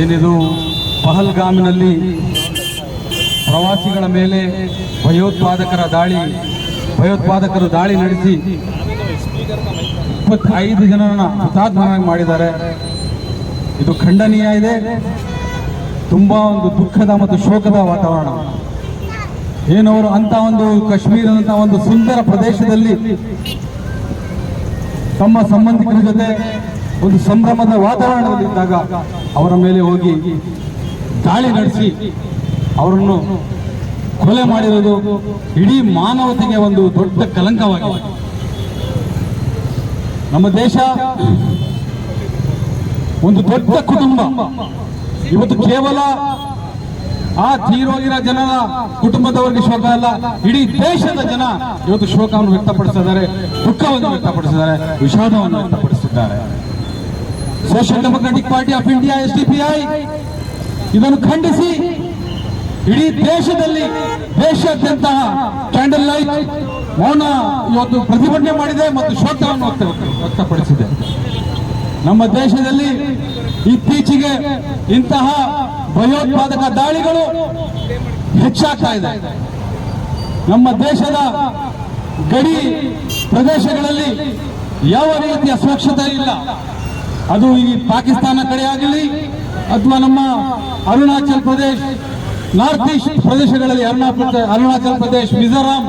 ಏನಿದು? ಪಹಲ್ಗಾಮಿನಲ್ಲಿ ಪ್ರವಾಸಿಗಳ ಮೇಲೆ ಭಯೋತ್ಪಾದಕರ ದಾಳಿ, ಭಯೋತ್ಪಾದಕರು ದಾಳಿ ನಡೆಸಿ ಇಪ್ಪತ್ತೈದು ಜನರನ್ನ ಹುತಾತ್ಮರಾಗಿ ಮಾಡಿದ್ದಾರೆ. ಇದು ಖಂಡನೀಯ ಇದೆ. ತುಂಬಾ ಒಂದು ದುಃಖದ ಮತ್ತು ಶೋಕದ ವಾತಾವರಣ. ಏನವರು ಅಂತ ಒಂದು ಕಾಶ್ಮೀರ ಅಂತ ಒಂದು ಸುಂದರ ಪ್ರದೇಶದಲ್ಲಿ ತಮ್ಮ ಸಂಬಂಧಿಕರ ಜೊತೆ ಒಂದು ಸಂಭ್ರಮದ ವಾತಾವರಣದಲ್ಲಿದ್ದಾಗ ಅವರ ಮೇಲೆ ಹೋಗಿ ದಾಳಿ ನಡೆಸಿ ಅವರನ್ನು ಕೊಲೆ ಮಾಡಿರೋದು ಇಡೀ ಮಾನವತೆಗೆ ಒಂದು ದೊಡ್ಡ ಕಲಂಕವಾಗಿದೆ. ನಮ್ಮ ದೇಶ ಒಂದು ದೊಡ್ಡ ಕುಟುಂಬ. ಇವತ್ತು ಕೇವಲ ಆ ತೀರೋಗಿರೋ ಜನರ ಕುಟುಂಬದವರಿಗೆ ಶೋಕ ಅಲ್ಲ, ಇಡೀ ದೇಶದ ಜನ ಇವತ್ತು ಶೋಕವನ್ನು ವ್ಯಕ್ತಪಡಿಸಿದ್ದಾರೆ, ದುಃಖವನ್ನು ವ್ಯಕ್ತಪಡಿಸಿದ್ದಾರೆ, ವಿಷಾದವನ್ನು ವ್ಯಕ್ತಪಡಿಸಿದ್ದಾರೆ. Social democratic party of India S DPI ಇದನ್ನು ಖಂಡಿಸಿ, ಇಡೀ ದೇಶದಲ್ಲಿ ದೇಶಾದ್ಯಂತ ಕ್ಯಾಂಡಲ್ ಲೈಟ್ ಮೌನ ಇವತ್ತು ಪ್ರತಿಭಟನೆ ಮಾಡಿದೆ ಮತ್ತು ಶೋಕವನ್ನು ವ್ಯಕ್ತಪಡಿಸಿದೆ ನಮ್ಮ ದೇಶದಲ್ಲಿ ಇತ್ತೀಚೆಗೆ ಇಂತಹ ಭಯೋತ್ಪಾದಕ ದಾಳಿಗಳು ಹೆಚ್ಚಾಗ್ತಾ ಇದೆ. ನಮ್ಮ ದೇಶದ ಗಡಿ ಪ್ರದೇಶಗಳಲ್ಲಿ ಯಾವ ರೀತಿಯ ಸುರಕ್ಷತೆ ಇಲ್ಲ. ಅದು ಈ ಪಾಕಿಸ್ತಾನ ಕಡೆ ಆಗಲಿ ಅಥವಾ ನಮ್ಮ ಅರುಣಾಚಲ್ ಪ್ರದೇಶ್ ನಾರ್ತ್ ಈಸ್ಟ್ ಪ್ರದೇಶಗಳಲ್ಲಿ ಅರುಣಾಚಲ ಪ್ರದೇಶ್ ಮಿಜೋರಾಂ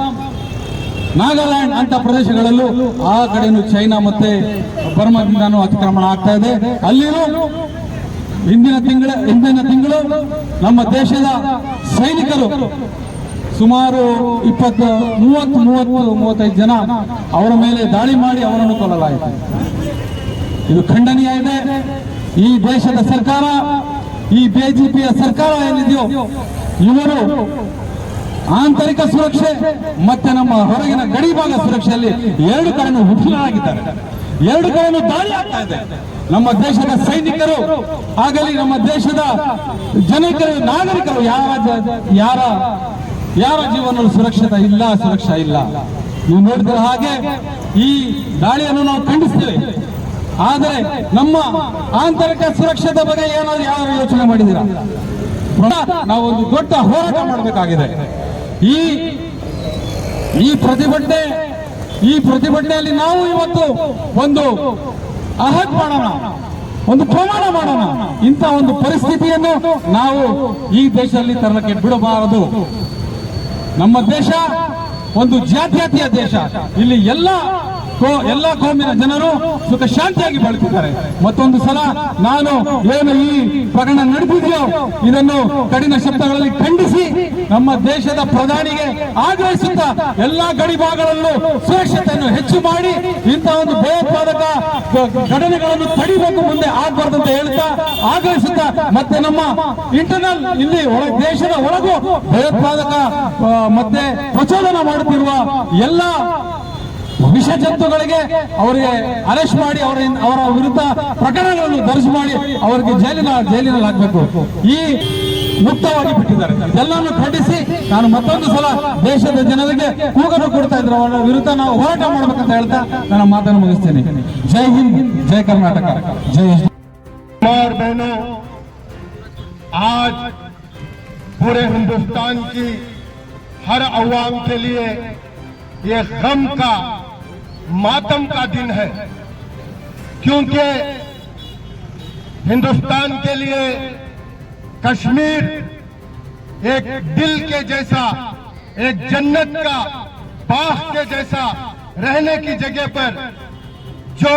ನಾಗಾಲ್ಯಾಂಡ್ ಅಂತ ಪ್ರದೇಶಗಳಲ್ಲೂ ಆ ಕಡೆನೂ ಚೈನಾ ಮತ್ತೆ ಬರ್ಮಾದಿಂದಾನು ಅತಿಕ್ರಮಣ ಆಗ್ತಾ ಇದೆ. ಅಲ್ಲಿಯೂ ಹಿಂದಿನ ತಿಂಗಳ, ಹಿಂದಿನ ತಿಂಗಳು ನಮ್ಮ ದೇಶದ ಸೈನಿಕರು ಸುಮಾರು ಇಪ್ಪತ್ತು, ಮೂವತ್ತು ಮೂವತ್ತು, ಮೂವತ್ತೈದು ಜನ ಅವರ ಮೇಲೆ ದಾಳಿ ಮಾಡಿ ಅವರನ್ನು ಕೊಲ್ಲಲಾಯಿತು. ಇದು ಖಂಡನೀಯ ಇದೆ. ಈ ದೇಶದ ಸರ್ಕಾರ, ಈ ಬಿಜೆಪಿಯ ಸರ್ಕಾರ ಏನಿದೆಯೋ, ಇವರು ಆಂತರಿಕ ಸುರಕ್ಷೆ ಮತ್ತೆ ನಮ್ಮ ಹೊರಗಿನ ಗಡಿ ಭಾಗ ಸುರಕ್ಷೆಯಲ್ಲಿ ಎರಡು ಕಡೆನೂ ವಿಫಲರಾಗಿದ್ದಾರೆ ಎರಡು ಕಡೆನೂ ದಾಳಿ ಆಗ್ತಾ ಇದೆ. ನಮ್ಮ ದೇಶದ ಸೈನಿಕರು ಆಗಲಿ, ನಮ್ಮ ದೇಶದ ಜನಕರು, ನಾಗರಿಕರು, ಯಾರ ಯಾರ ಯಾರ ಜೀವನ ಸುರಕ್ಷಿತ ಇಲ್ಲ, ಸುರಕ್ಷಾ ಇಲ್ಲ. ನೀವು ನೋಡಿದ್ರೆ ಹಾಗೆ ಈ ದಾಳಿಯನ್ನು ನಾವು ಖಂಡಿಸ್ತೇವೆ. ಆದರೆ ನಮ್ಮ ಆಂತರಿಕ ಸುರಕ್ಷತೆ ಬಗ್ಗೆ ಏನಾದ್ರು ಯಾರು ಯೋಚನೆ ಮಾಡಿದ್ದೀರಾ? ನಾವು ಒಂದು ದೊಡ್ಡ ಹೋರಾಟ ಮಾಡಬೇಕಾಗಿದೆ. ಈ ಈ ಪ್ರತಿಭಟನೆ, ಈ ಪ್ರತಿಭಟನೆಯಲ್ಲಿ ನಾವು ಇವತ್ತು ಒಂದು ಅಹತ್ ಮಾಡೋಣ, ಒಂದು ಪ್ರಮಾಣ ಮಾಡೋಣ. ಇಂಥ ಒಂದು ಪರಿಸ್ಥಿತಿಯನ್ನು ನಾವು ಈ ದೇಶದಲ್ಲಿ ತರಲಿಕ್ಕೆ ಬಿಡಬಾರದು. ನಮ್ಮ ದೇಶ ಒಂದು ಜಾತ್ಯತೀಯ ದೇಶ. ಇಲ್ಲಿ ಎಲ್ಲ ಎಲ್ಲ ಕೋಮಿನ ಜನರು ಸುಖ ಶಾಂತಿಯಾಗಿ ಬಳಸಿದ್ದಾರೆ ಮತ್ತೊಂದು ಸಲ ನಾನು ಏನು ಈ ಪ್ರಕರಣ ನಡೆದಿದೆಯೋ ಇದನ್ನು ಕಠಿಣ ಶಬ್ದಗಳಲ್ಲಿ ಖಂಡಿಸಿ ನಮ್ಮ ದೇಶದ ಪ್ರಧಾನಿಗೆ ಆಗ್ರಹಿಸುತ್ತಾ ಎಲ್ಲಾ ಗಡಿ ಭಾಗಗಳಲ್ಲೂ ಸುರಕ್ಷತೆಯನ್ನು ಹೆಚ್ಚು ಮಾಡಿ ಇಂತಹ ಒಂದು ಭಯೋತ್ಪಾದಕ ಘಟನೆಗಳನ್ನು ತಡಿಬೇಕು ಮುಂದೆ ಆಗ್ಬಾರ್ದು ಅಂತ ಹೇಳ್ತಾ ಆಗ್ರಹಿಸುತ್ತಾ ಮತ್ತೆ ನಮ್ಮ ಇಂಟರ್ನಲ್ ಇಲ್ಲಿ ದೇಶದ ಒಳಗೂ ಭಯೋತ್ಪಾದಕ ಮತ್ತೆ ಪ್ರಚೋದನ ಮಾಡುತ್ತಿರುವ ಎಲ್ಲ ವಿಷ ಜಂತುಗಳಿಗೆ ಅವರಿಗೆ ಅರೆಸ್ಟ್ ಮಾಡಿ ಅವರ ಅವರ ವಿರುದ್ಧ ಪ್ರಕರಣಗಳನ್ನು ದರ್ಜ್ ಮಾಡಿ ಅವರಿಗೆ ಜೈಲಿನ ಜೈಲಿನಲ್ಲಿ ಹಾಕಬೇಕು ಈ ಮುಕ್ತವಾಗಿ ಬಿಟ್ಟಿದ್ದಾರೆ ಇದೆಲ್ಲವನ್ನು ಖಂಡಿಸಿ ನಾನು ಮತ್ತೊಂದು ಸಲ ದೇಶದ ಜನರಿಗೆ ಕೂಗನ್ನು ಕೊಡ್ತಾ ಇದ್ರು ಅವರ ವಿರುದ್ಧ ನಾವು ಹೋರಾಟ ಮಾಡ್ಬೇಕಂತ ಹೇಳ್ತಾ ನನ್ನ ಮಾತನ್ನು ಮುಗಿಸ್ತೇನೆ ಜೈ ಹಿಂದ್ ಜೈ ಕರ್ನಾಟಕ ಜೈ ಎಸ್ और बहनों आज पूरे हिंदुस्तान की हर अवाम के लिए ये गम का मातम का दिन है। क्योंकि हिंदुस्तान के लिए कश्मीर एक दिल के जैसा, एक जन्नत का बाग के जैसा रहने की जगह पर, जो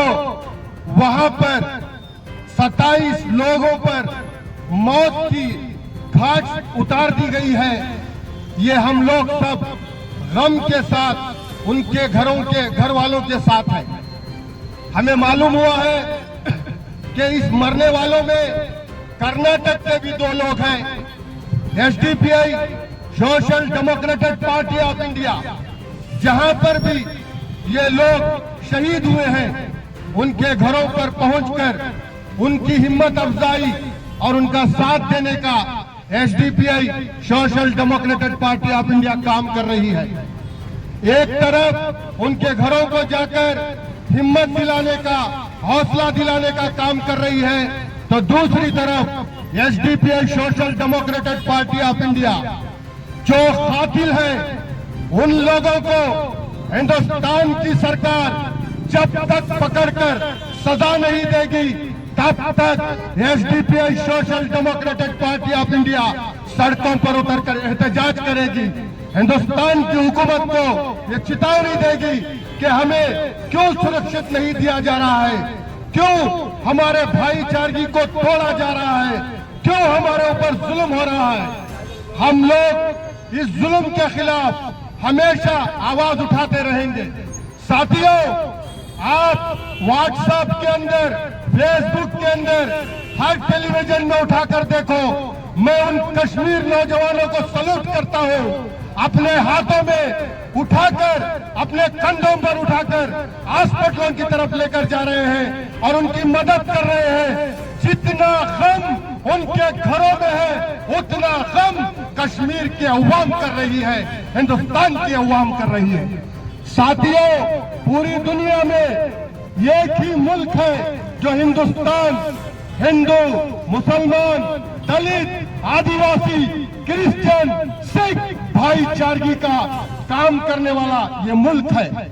वहाँ पर 27 लोगों पर मौत की घाट उतार दी गई है। ये हम लोग सब गम के साथ उनके घरों के घर वालों के साथ है। हमें मालूम हुआ है कि इस मरने वालों में कर्नाटक के भी दो लोग हैं। SDPI, social democratic party of India, जहाँ पर भी ये लोग शहीद हुए हैं, उनके घरों पर पहुंचकर उनकी हिम्मत अफजाई और उनका साथ देने का SDPI, social democratic party of India काम कर रही है। एक तरफ़ उनके घरों को जाकर हिम्मत दिलाने का, हौसला दिलाने का काम कर रही है तो दूसरी तरफ़ SDPI social democratic party of India, जो कातिल है उन लोगों को हिंदुस्तान की सरकार जब तक पकड़कर सजा नहीं देगी, तब तक SDPI social democratic party of India सड़कों पर उतरकर एहतजाज करेगी। हिंदुस्तान की हुकूमत को ये चेतावनी देगी कि हमें क्यों सुरक्षित नहीं दिया जा रहा है? क्यों हमारे भाईचारगी को तोड़ा जा रहा है? क्यों हमारे ऊपर जुल्म हो रहा है? हम लोग इस जुल्म के खिलाफ हमेशा आवाज़ उठाते रहेंगे। साथियों, आप व्हाट्सएप के अंदर फेसबुक के अंदर, हर टेलीविज़न में उठाकर देखो। मैं उन कश्मीर नौजवानों को सलूट करता हूँ। अपने हाथों में उठाकर, अपने कंधों पर उठाकर हॉस्पिटलों की तरफ़ लेकर जा रहे हैं और उनकी मदद कर रहे हैं। जितना गम उनके घरों में है, उतना गम कश्मीर की अवाम कर रही है, हिंदुस्तान की अवाम कर रही है। साथियों, पूरी दुनिया में एक ही मुल्क है जो हिंदुस्तान, हिंदू, मुसलमान, दलित आदिवासी, क्रिश्चियन, सिख भाईचारगी का काम करने वाला ये मुल्क है।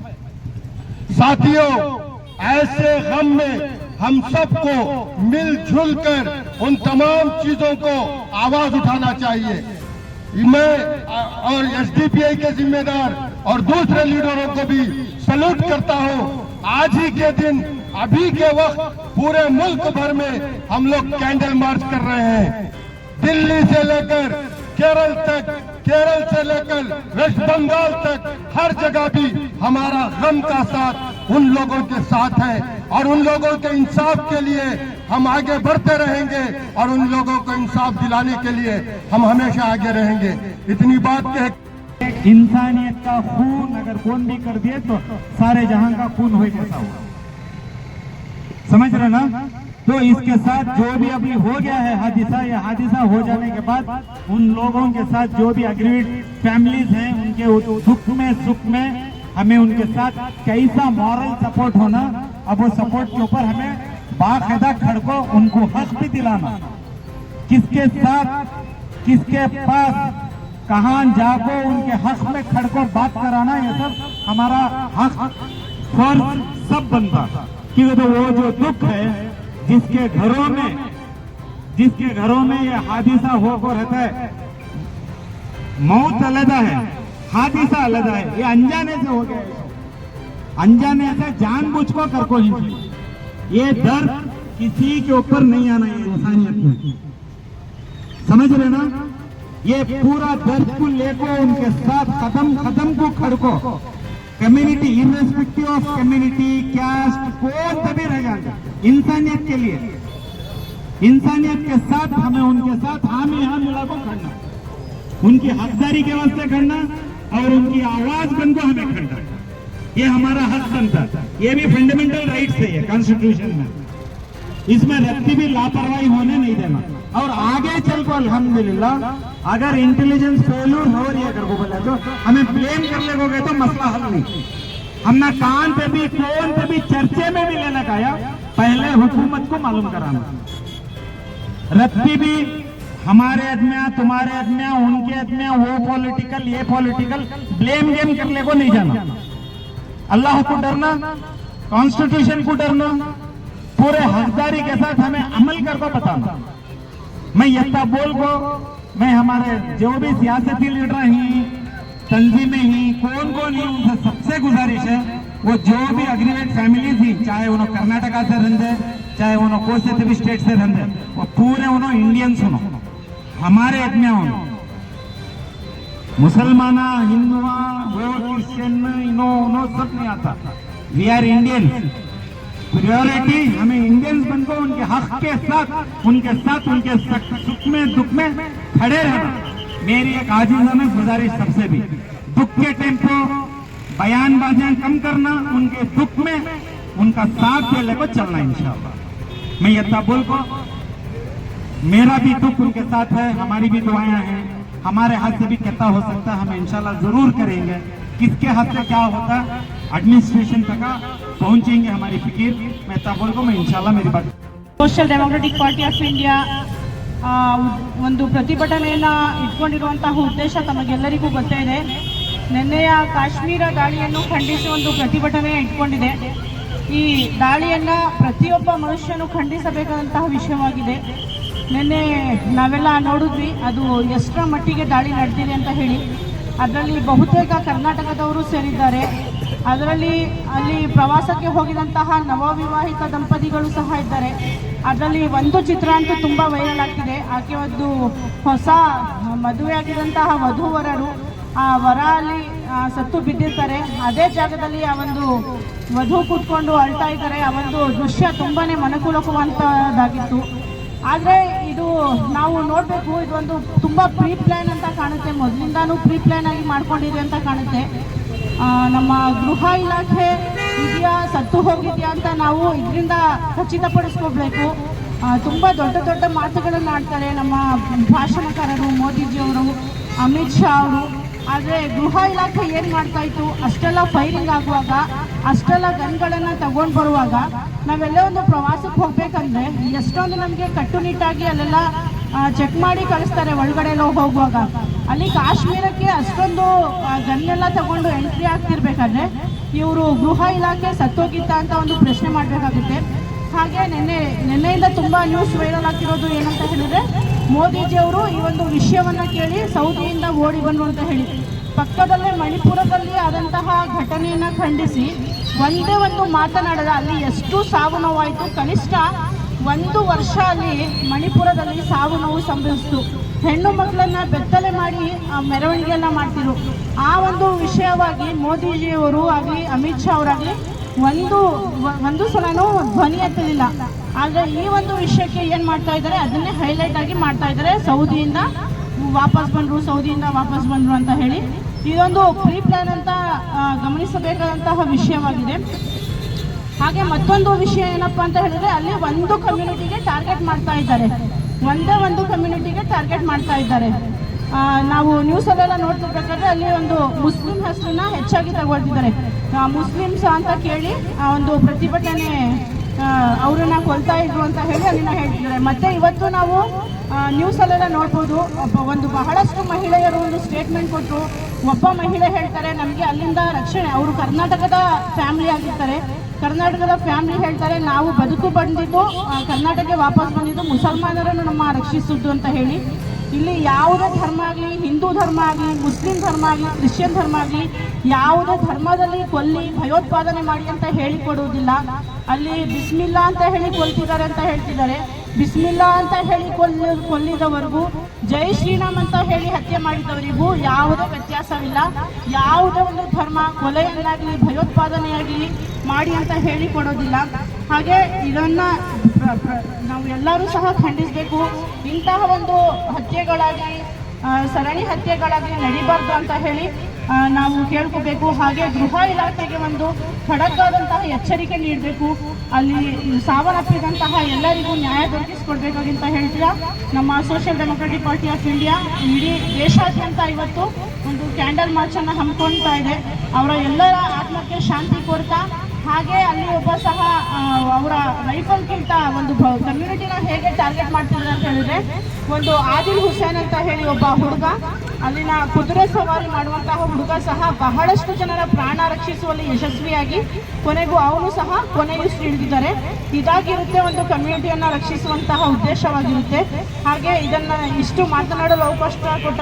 साथियों, ऐसे गम में हम सबको मिलजुल कर उन तमाम चीज़ों को आवाज़ उठाना चाहिए। मैं और एसडीपीआई के जिम्मेदार और दूसरे लीडरों को भी सल्यूट करता हूँ। आज ही के दिन, अभी के वक्त, पूरे मुल्क भर में हम लोग कैंडल मार्च कर रहे हैं। दिल्ली से लेकर केरल तक, केरल से लेकर वेस्ट बंगाल तक, हर जगह भी हमारा गम का साथ उन लोगों के साथ है और उन लोगों के इंसाफ के लिए हम आगे बढ़ते रहेंगे और उन लोगों को इंसाफ दिलाने के लिए हम हमेशा आगे रहेंगे। इतनी बात कह इंसानियत का खून अगर कौन भी कर दिए तो सारे जहाँ का खून हो जैसा होगा समझ रहे ना? तो इसके साथ जो भी अभी हो गया है हादिसा, या हादिसा हो जाने के बाद उन लोगों के साथ जो भी अग्रीड फैमिलीज़ हैं, उनके दुख में, सुख में हमें उनके साथ कैसा मॉरल सपोर्ट होना, अब वो सपोर्ट के ऊपर हमें बाकायदा खड़को उनको हक भी दिलाना। किसके साथ, किसके पास, कहा जाको उनके हक में खड़को बात कराना, ये सब हमारा हक, फ़र्ज़ सब बनता। तो वो जो दुख है जिसके घरों में, जिसके घरों में ये हादिसा होकर रहता है, मौत अलग है, हादिसा अलग है, ये अनजाने से हो गया है। अनजाने से जानबूझ को कर को ही ये डर किसी के ऊपर नहीं आना है इंसानियत में समझ रहे ना? ये पूरा दर्द को लेको उनके साथ कदम कदम को खड़को। Community irrespective of community caste कौन तभी रहेगा इंसानियत के लिए। इंसानियत के साथ हमें, उनके साथ हम यहाँ मिला को खड़ना उनकी हकदारी के वास्ते खड़ना और उनकी आवाज़ बन को हमें खड़ना ये हमारा हक बनता। ये भी फंडामेंटल राइट है, ये कॉन्स्टिट्यूशन में। इसमें रत्ती भी लापरवाही होने नहीं देना। और आगे चल को अल्हम्दुलिल्लाह अगर इंटेलिजेंस फेल्यूर हो रही है, अगर वो बोले तो हमें ब्लेम कर लेगोगे तो मसला हल नहीं। हमने कान पे भी, फ़ोन पे भी, चर्चे में भी लेने का आया पहले हुकूमत को मालूम कराना। रत्ती भी हमारे आदमिया तुम्हारे आदमिया उनके आदमिया वो पॉलिटिकल ये पॉलिटिकल ब्लेम गेम करने को नहीं जाना। अल्लाह को डरना कॉन्स्टिट्यूशन को डरना, पूरे हकदारी के साथ हमें अमल कर को बताना मैं यत्ता बोल को मैं हमारे जो भी सियासती लीडर ही, तंजीमें ही कौन कौन ही, उनसे सबसे गुजारिश है, वो जो भी अग्रीमेंट फैमिली थी चाहे उन्होंने कर्नाटका से रहते चाहे उन्होंने कोई से भी स्टेट से रहते वो पूरे उन्होंने इंडियंस हो हमारे आदमिया हो मुसलमाना, हिंदुआ, वो क्रिश्चियन इनो उनो सब नहीं आता। वी आर इंडियन प्रियोरिटी हमें इंडियंस बन को उनके हक के साथ, उनके साथ, उनके सुख में, दुख में खड़े रहना मेरी एक आजीजों में गुजारिश सबसे भी, दुख के टाइम को बयानबाजियाँ कम करना, उनके दुख में, उनका साथ देने को चलना इंशाल्लाह। मैं यद्दा बोल को मेरा भी दुख उनके साथ है, हमारी भी दुआएँ हैं। हमारे हाथ से भी कहता हो सकता है, हम इंशाल्लाह ज़रूर करेंगे। किसके हाथ से क्या होता एडमिनिस्ट्रेशन तक पहुँचेंगे हमारी फिकीर। मैं तब बोल को मैं इंशाल्लाह मेरी बात social democratic party of India ಒಂದು ಪ್ರತಿಭಟನೆಯನ್ನು ಇಟ್ಕೊಂಡಿರುವಂತಹ ಉದ್ದೇಶ ತಮಗೆಲ್ಲರಿಗೂ ಗೊತ್ತೇ ಇದೆ. ನಿನ್ನೆಯ ಕಾಶ್ಮೀರ ದಾಳಿಯನ್ನು ಖಂಡಿಸಿ ಒಂದು ಪ್ರತಿಭಟನೆ ಇಟ್ಕೊಂಡಿದೆ. ಈ ದಾಳಿಯನ್ನು ಪ್ರತಿಯೊಬ್ಬ ಮನುಷ್ಯನು ಖಂಡಿಸಬೇಕಾದಂತಹ ವಿಷಯವಾಗಿದೆ. ನಿನ್ನೆ ನಾವೆಲ್ಲ ನೋಡಿದ್ವಿ, ಅದು ಎಷ್ಟರ ಮಟ್ಟಿಗೆ ದಾಳಿ ನಡೆದಿದೆ ಅಂತ ಹೇಳಿ. ಅದರಲ್ಲಿ ಬಹುತೇಕ ಕರ್ನಾಟಕದವರು ಸೇರಿದ್ದಾರೆ. ಅದರಲ್ಲಿ ಅಲ್ಲಿ ಪ್ರವಾಸಕ್ಕೆ ಹೋಗಿದಂತಹ ನವವಿವಾಹಿತ ದಂಪತಿಗಳು ಸಹ ಇದ್ದಾರೆ. ಅದರಲ್ಲಿ ಒಂದು ಚಿತ್ರ ಅಂತೂ ತುಂಬ ವೈರಲ್ ಆಗ್ತಿದೆ. ಆಕೆ ಒಂದು ಹೊಸ ಮದುವೆ ಆಗಿದಂತಹ ವಧೂವರರು. ಆ ವರ ಅಲ್ಲಿ ಸತ್ತು ಬಿದ್ದಿರ್ತಾರೆ. ಅದೇ ಜಾಗದಲ್ಲಿ ಆ ಒಂದು ವಧು ಕೂತ್ಕೊಂಡು ಅಳ್ತಾ ಇದ್ದಾರೆ. ಆ ಒಂದು ದೃಶ್ಯ ತುಂಬಾ ಮನಕುಲಕುವಂತದ್ದಾಗಿತ್ತು. ಆದರೆ ಇದು ನಾವು ನೋಡಬೇಕು ಇದೊಂದು ತುಂಬ ಪ್ರೀ ಪ್ಲ್ಯಾನ್ ಅಂತ ಕಾಣುತ್ತೆ. ಮೊದಲಿಂದಾನು ಪ್ರೀ ಪ್ಲ್ಯಾನ್ ಆಗಿ ಮಾಡ್ಕೊಂಡಿದೆ ಅಂತ ಕಾಣುತ್ತೆ. ನಮ್ಮ ಗೃಹ ಇಲಾಖೆ ಇದೆಯಾ, ಸತ್ತು ಹೋಗಿದೆಯಾ ಅಂತ ನಾವು ಇದರಿಂದ ಖಚಿತಪಡಿಸ್ಕೋಬೇಕು ತುಂಬ ದೊಡ್ಡ ದೊಡ್ಡ ಮಾತುಗಳನ್ನು ಆಡ್ತಾರೆ ನಮ್ಮ ಭಾಷಣಕಾರರು ಮೋದಿಜಿಯವರು ಅಮಿತ್ ಶಾ ಅವರು. ಆದರೆ ಗೃಹ ಇಲಾಖೆ ಏನು ಮಾಡ್ತಾ ಇತ್ತು? ಅಷ್ಟೆಲ್ಲ ಫೈರಿಂಗ್ ಆಗುವಾಗ, ಅಷ್ಟೆಲ್ಲ ಗನ್ಗಳನ್ನು ತಗೊಂಡು ಬರುವಾಗ ನಾವೆಲ್ಲ ಒಂದು ಪ್ರವಾಸಕ್ಕೆ ಹೋಗ್ಬೇಕಂದ್ರೆ ಎಷ್ಟೊಂದು ನಮಗೆ ಕಟ್ಟುನಿಟ್ಟಾಗಿ ಅಲ್ಲೆಲ್ಲ ಚೆಕ್ ಮಾಡಿ ಕಳಿಸ್ತಾರೆ ಒಳಗಡೆ ಎಲ್ಲ ಹೋಗುವಾಗ. ಅಲ್ಲಿ ಕಾಶ್ಮೀರಕ್ಕೆ ಅಷ್ಟೊಂದು ಗನ್ನೆಲ್ಲ ತಗೊಂಡು ಎಂಟ್ರಿ ಆಗ್ತಿರ್ಬೇಕಾದ್ರೆ ಇವರು ಗೃಹ ಇಲಾಖೆ ಸತ್ತೋಗಿತ್ತ ಅಂತ ಒಂದು ಪ್ರಶ್ನೆ ಮಾಡಬೇಕಾಗುತ್ತೆ. ಹಾಗೆ ನಿನ್ನೆ, ನಿನ್ನೆಯಿಂದ ತುಂಬ ನ್ಯೂಸ್ ವೈರಲ್ ಆಗ್ತಿರೋದು ಏನಂತ ಹೇಳಿದ್ರೆ, ಮೋದಿಜಿಯವರು ಈ ಒಂದು ವಿಷಯವನ್ನ ಕೇಳಿ ಸೌದಿಯಿಂದ ಓಡಿ ಬಂದರು ಅಂತ ಹೇಳಿ. ಪಕ್ಕದಲ್ಲೇ ಮಣಿಪುರದಲ್ಲಿ ಆದಂತಹ ಘಟನೆಯನ್ನ ಖಂಡಿಸಿ ಒಂದೇ ಒಂದು ಮಾತನಾಡದ, ಅಲ್ಲಿ ಎಷ್ಟು ಸಾವು ನೋವಾಯಿತು, ಕನಿಷ್ಠ ಒಂದು ವರ್ಷ ಅಲ್ಲಿ ಮಣಿಪುರದಲ್ಲಿ ಸಾವು ನೋವು ಸಂಭವಿಸಿತು. ಹೆಣ್ಣು ಮಕ್ಕಳನ್ನ ಬೆತ್ತಲೆ ಮಾಡಿ ಮೆರವಣಿಗೆಯನ್ನ ಮಾಡ್ತಿದ್ರು. ಆ ಒಂದು ವಿಷಯವಾಗಿ ಮೋದಿಜಿಯವರು ಆಗಲಿ, ಅಮಿತ್ ಶಾ ಅವರಾಗಲಿ, ಒಂದು ಒಂದು ಸಲನೂ ಧ್ವನಿ ಎತ್ತಲಿಲ್ಲ. ಆದರೆ ಈ ಒಂದು ವಿಷಯಕ್ಕೆ ಏನು ಮಾಡ್ತಾ ಇದ್ದಾರೆ? ಅದನ್ನೇ ಹೈಲೈಟ್ ಆಗಿ ಮಾಡ್ತಾ ಇದ್ದಾರೆ. ಸೌದಿಯಿಂದ ವಾಪಸ್ ಬಂದರು, ಸೌದಿಯಿಂದ ವಾಪಸ್ ಬಂದರು ಅಂತ ಹೇಳಿ. ಇದೊಂದು ಪ್ರೀ ಪ್ಲಾನ್ ಅಂತ ಗಮನಿಸಬೇಕಾದಂತಹ ವಿಷಯವಾಗಿದೆ. ಹಾಗೆ ಮತ್ತೊಂದು ವಿಷಯ ಏನಪ್ಪಾ ಅಂತ ಹೇಳಿದ್ರೆ ಅಲ್ಲಿ ಒಂದು ಕಮ್ಯುನಿಟಿಗೆ ಟಾರ್ಗೆಟ್ ಮಾಡ್ತಾ ಇದ್ದಾರೆ. ಒಂದೇ ಒಂದು ಕಮ್ಯುನಿಟಿಗೆ ಟಾರ್ಗೆಟ್ ಮಾಡ್ತಾ ಇದ್ದಾರೆ. ನಾವು ನಾವು ನ್ಯೂಸಲ್ಲೆಲ್ಲ ನೋಡ್ತಿರ್ಬೇಕಾದ್ರೆ ಅಲ್ಲಿ ಒಂದು ಮುಸ್ಲಿಂ ಹೆಸರನ್ನ ಹೆಚ್ಚಾಗಿ ತಗೊಳ್ತಿದ್ದಾರೆ. ಮುಸ್ಲಿಮ್ಸ್ ಅಂತ ಕೇಳಿ ಆ ಒಂದು ಪ್ರತಿಭಟನೆ ಅವ್ರನ್ನ ಕೊಲ್ತಾ ಇದ್ರು ಅಂತ ಹೇಳಿ ಅಲ್ಲಿನ ಹೇಳ್ತಿದ್ದಾರೆ. ಮತ್ತೆ ಇವತ್ತು ನಾವು ನ್ಯೂಸಲ್ಲೆಲ್ಲ ನೋಡ್ಬೋದು. ಒಂದು ಬಹಳಷ್ಟು ಮಹಿಳೆಯರು ಒಂದು ಸ್ಟೇಟ್ಮೆಂಟ್ ಕೊಟ್ಟರು ಒಬ್ಬ ಮಹಿಳೆ ಹೇಳ್ತಾರೆ, ನಮಗೆ ಅಲ್ಲಿಂದ ರಕ್ಷಣೆ, ಅವರು ಕರ್ನಾಟಕದ ಫ್ಯಾಮಿಲಿ ಆಗಿರ್ತಾರೆ. ಕರ್ನಾಟಕದ ಫ್ಯಾಮಿಲಿ ಹೇಳ್ತಾರೆ, ನಾವು ಬದುಕು ಬಂದಿದ್ದು ಕರ್ನಾಟಕಕ್ಕೆ ವಾಪಸ್ ಬಂದಿದ್ದು ಮುಸಲ್ಮಾನರನ್ನು ನಮ್ಮ ರಕ್ಷಿಸಿದ್ದು ಅಂತ ಹೇಳಿ. ಇಲ್ಲಿ ಯಾವುದೇ ಧರ್ಮ ಆಗಲಿ, ಹಿಂದೂ ಧರ್ಮ ಆಗಲಿ, ಮುಸ್ಲಿಂ ಧರ್ಮ ಆಗಲಿ, ಕ್ರಿಶ್ಚಿಯನ್ ಧರ್ಮ ಆಗಲಿ, ಯಾವುದೇ ಧರ್ಮದಲ್ಲಿ ಕೊಲ್ಲಿ, ಭಯೋತ್ಪಾದನೆ ಮಾಡಿ ಅಂತ ಹೇಳಿಕೊಡುವುದಿಲ್ಲ ಅಲ್ಲಿ ಬಿಸ್ಮಿಲ್ಲ ಅಂತ ಹೇಳಿ ಕೊಲ್ತಿದ್ದಾರೆ ಅಂತ ಹೇಳ್ತಿದ್ದಾರೆ. ಬಿಸ್ಮಿಲ್ಲಾ ಅಂತ ಹೇಳಿ ಕೊಲ್ಲಿ, ಕೊಲ್ಲಿದವರೆಗೂ, ಜೈ ಶ್ರೀರಾಮ್ ಅಂತ ಹೇಳಿ ಹತ್ಯೆ ಮಾಡಿದವರಿಗೂ ಯಾವುದೇ ವ್ಯತ್ಯಾಸವಿಲ್ಲ. ಯಾವುದೇ ಒಂದು ಧರ್ಮ ಕೊಲೆಯನ್ನಾಗಲಿ, ಭಯೋತ್ಪಾದನೆಯಾಗಲಿ ಮಾಡಿ ಅಂತ ಹೇಳಿ ಕೊಡೋದಿಲ್ಲ. ಹಾಗೆ ಇದನ್ನ ನಾವು ಎಲ್ಲರೂ ಸಹ ಖಂಡಿಸಬೇಕು. ಇಂತಹ ಒಂದು ಹತ್ಯೆಗಳಾಗಲಿ ಸರಣಿ ಹತ್ಯೆಗಳಾಗಲಿ ನಡಿಬಾರ್ದು ಅಂತ ಹೇಳಿ ನಾವು ಕೇಳ್ಕೋಬೇಕು. ಹಾಗೆ ಗೃಹ ಇಲಾಖೆಗೆ ಒಂದು ಖಡಕ್ಕಾದಂತಹ ಎಚ್ಚರಿಕೆ ನೀಡಬೇಕು. ಅಲ್ಲಿ ಸಾವನ್ನಪ್ಪಿದಂತಹ ಎಲ್ಲರಿಗೂ ನ್ಯಾಯ ದೊರಕಿಸ್ಕೊಡ್ಬೇಕಾಗಿಂತ ಹೇಳ್ತೀರಾ? ನಮ್ಮ social democratic party of India ಇಡೀ ದೇಶಾದ್ಯಂತ ಇವತ್ತು ಒಂದು ಕ್ಯಾಂಡಲ್ ಮಾರ್ಚನ್ನು ಹಮ್ಮಿಕೊಳ್ತಾ ಇದೆ. ಅವರ ಎಲ್ಲರ ಆತ್ಮಕ್ಕೆ ಶಾಂತಿ ಕೋರ್ತಾ ಹಾಗೆ ಅಲ್ಲಿ ಒಬ್ಬ ಸಹ ಅವರ ರೈಫಲ್ಗಿಂತ ಒಂದು ಕಮ್ಯುನಿಟಿನ ಹೇಗೆ ಟಾರ್ಗೆಟ್ ಮಾಡ್ತಾರೆ ಅಂತ ಹೇಳಿದ್ರೆ, ಒಂದು ಆದಿಲ್ ಹುಸೇನ್ ಅಂತ ಹೇಳಿ ಒಬ್ಬ ಹುಡುಗ, ಅಲ್ಲಿನ ಕುದುರೆ ಸವಾರಿ ಮಾಡುವಂತಹ ಹುಡುಗ ಸಹ ಬಹಳಷ್ಟು ಜನರ ಪ್ರಾಣ ರಕ್ಷಿಸುವಲ್ಲಿ ಯಶಸ್ವಿಯಾಗಿ ಕೊನೆಗೂ ಅವನು ಸಹ ಕೊನೆಯುಸಿರು ಹಿಡಿದಿದ್ದಾರೆ ಇದಾಗಿರುತ್ತೆ ಒಂದು ಕಮ್ಯುನಿಟಿಯನ್ನು ರಕ್ಷಿಸುವಂತಹ ಉದ್ದೇಶವಾಗಿರುತ್ತೆ. ಹಾಗೆ ಇದನ್ನು ಇಷ್ಟು ಮಾತನಾಡಲು ಅವಕಾಶ ಕೊಟ್ಟ